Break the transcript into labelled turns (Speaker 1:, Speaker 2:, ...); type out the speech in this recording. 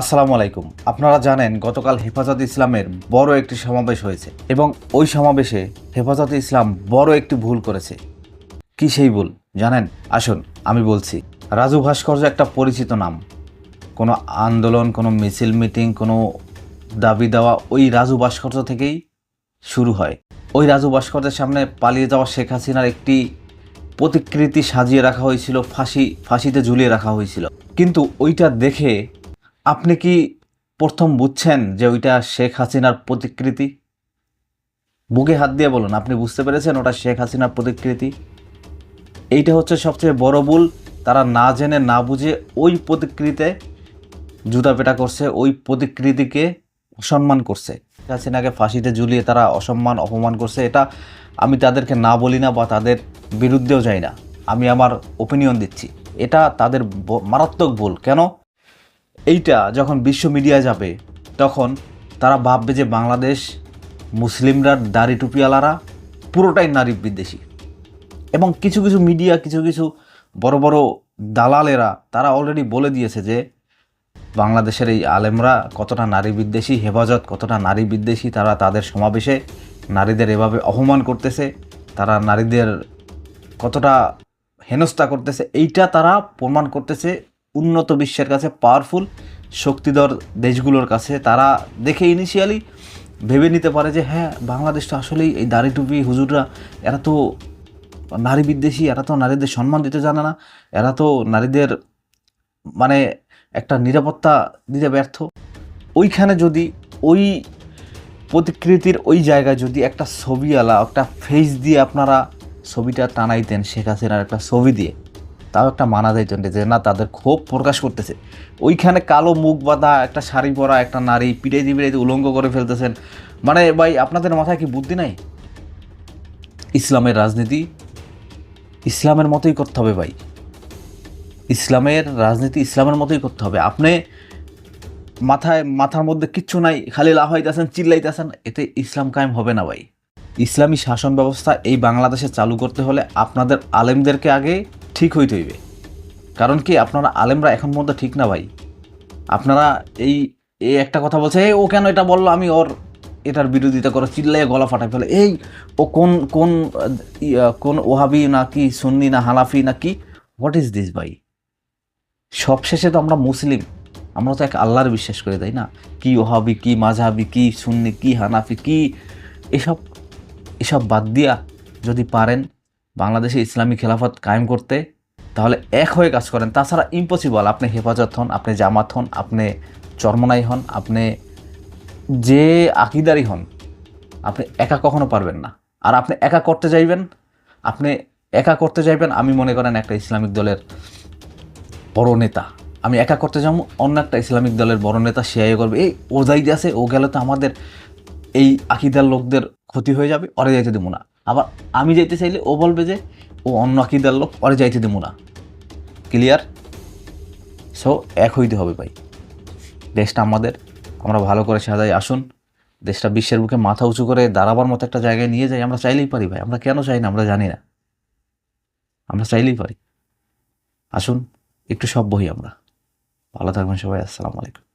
Speaker 1: আসসালামু আলাইকুম। আপনারা জানেন গতকাল হেফাজত ইসলামের বড় একটি সমাবেশ হয়েছে এবং ওই সমাবেশে হেফাজত ইসলাম বড় একটি ভুল করেছে। কি সেই ভুল? জানেন? আসুন, আমি বলছি, রাজু ভাস্কর্য একটা পরিচিত নাম। কোনো আন্দোলন, কোনো মিছিল, মিটিং, কোনো দাবি দেওয়া ওই রাজু ভাস্কর্য থেকেই শুরু হয়। ওই রাজু ভাস্কর্যের সামনে পালিয়ে যাওয়া শেখ হাসিনার একটি প্রতিকৃতি সাজিয়ে রাখা হয়েছিল, ফাঁসি, ফাঁসিতে ঝুলিয়ে রাখা হয়েছিল। কিন্তু ওইটা দেখে আপনি কি প্রথম বুঝছেন যে ওইটা শেখ হাসিনার প্রতিকৃতি? বুকে হাত দিয়ে বলুন, আপনি বুঝতে পেরেছেন ওটা শেখ হাসিনার প্রতিকৃতি? এইটা হচ্ছে সবচেয়ে বড় ভুল, তারা না জেনে না বুঝে ওই প্রতিকৃতিতে জুতা পেটা করছে, ওই প্রতিকৃতিকে অসম্মান করছে। শেখ হাসিনাকে ফাঁসিতে ঝুলিয়ে তারা অসম্মান, অপমান করছে, এটা আমি তাদেরকে না বলি না বা তাদের বিরুদ্ধেও যাই না। আমি আমার ওপিনিয়ন দিচ্ছি। এটা তাদের মারাত্মক ভুল। কেন? এইটা যখন বিশ্ব মিডিয়া যাবে, তখন তারা ভাববে যে বাংলাদেশ মুসলিমরা, দাড়ি টুপিওয়ালারা পুরোটাই নারী বিদ্বেষী। এবং কিছু কিছু মিডিয়া, কিছু কিছু বড় বড় দালালেরা, তারা অলরেডি বলে দিয়েছে যে বাংলাদেশের এই আলেমরা কতটা নারী বিদ্বেষী, হেফাজত কতটা নারী বিদ্বেষী, তারা তাদের সমাবেশে নারীদের এভাবে অপমান করতেছে, তারা নারীদের কতটা হেনস্থা করতেছে, এইটা তারা প্রমাণ করতেছে উন্নত বিশ্বের কাছে পাওয়ারফুল শক্তিধর দেশগুলোর কাছে তারা দেখে ইনিশিয়ালি ভেবে নিতে পারে যে হ্যাঁ বাংলাদেশটা আসলেই এই দাড়ি টুপি হুজুররা, এরা তো নারী বিদ্বেষী, এরা তো নারীদের সম্মান দিতে জানে না, এরা তো নারীদের মানে একটা নিরাপত্তা দিতে ব্যর্থ। ওইখানে যদি ওই প্রতিকৃতির ওই জায়গায় যদি একটা ছবিওয়ালা, একটা ফেস দিয়ে আপনারা ছবিটা টানাইতেন শেখ হাসিনার একটা ছবি দিয়ে তাও একটা মানা যাইতেন যে না, তাদের ক্ষোভ প্রকাশ করতেছে। ওইখানে কালো মুখ বাঁধা, একটা শাড়ি পরা, একটা নারী পিটাইতে পিটাইতে উলঙ্গ করে ফেলতেছেন। মানে ভাই, আপনাদের মাথায় কি বুদ্ধি নাই? ইসলামের রাজনীতি ইসলামের মতোই করতে হবে ভাই। ইসলামের রাজনীতি ইসলামের মতোই করতে হবে। আপনি মাথায়, মাথার মধ্যে কিচ্ছু নাই, খালি লাফাইতেছেন, চিল্লাইতেছেন, এতে ইসলাম কায়েম হবে না ভাই। ইসলামী শাসন ব্যবস্থা এই বাংলাদেশে চালু করতে হলে আপনাদের আলেমদেরকে আগে ঠিক হইতে হইবে। কারণ কি, আপনারা আলেমরা এখন মধ্যে ঠিক না ভাই। আপনারা এই এই একটা কথা বলছে এই ও কেন এটা বলল? আমি ওর এটার বিরোধিতা করে চিল্লাইয়ে গলা ফাটাই ফেলে। এই, ও কোন কোন কোন ওহাবি না কি, সুন্নি না হানাফি না কি? হোয়াট ইজ দিস ভাই? সবশেষে তো আমরা মুসলিম। আমরা তো এক আল্লাহর বিশ্বাস করে, তাই না? কি ওহাবি, কি মাঝহাবি কি সুন্নি, কি হানাফি, কি এসব এসব বাদ দিয়া যদি পারেন বাংলাদেশে ইসলামী খেলাফত কায়েম করতে তাহলে এক হয়ে কাজ করেন। তাছাড়া ইম্পসিবল আপনি হেফাজত হন, আপনি জামাত হন, আপনি চরমনাই হন, আপনি যে আকিদারি হন, আপনি একা কখনো পারবেন না। আর আপনি একা করতে যাইবেন, আপনি একা করতে যাইবেন, আমি মনে করেন একটা ইসলামিক দলের বড় নেতা। আমি একা করতে যাব, অন্য একটা ইসলামিক দলের বড় নেতা সে এ করবে। এই ও যাইতে আছে, ও গেলে তো আমাদের এই আকিদার লোকদের ক্ষতি হয়ে যাবে ওরে যাইতে দেবো না। আবার আমি যাইতে চাইলে ও বলবে যে, ও অন্য আকিদার লোক, ওরে যাইতে দেবো না। ক্লিয়ার সো এক হইতে হবে ভাই। দেশটা আমাদের, আমরা ভালো করে সাজাই, আসুন। দেশটা বিশ্বের বুকে মাথা উঁচু করে দাঁড়াবার মতো একটা জায়গায় নিয়ে যাই, আমরা চাইলেই পারি ভাই। আমরা কেন চাই না? আমরা জানি না। আমরা চাইলেই পারি। আসুন, একটু সব বহি আমরা। ভালো থাকবেন সবাই, আসসালামু আলাইকুম।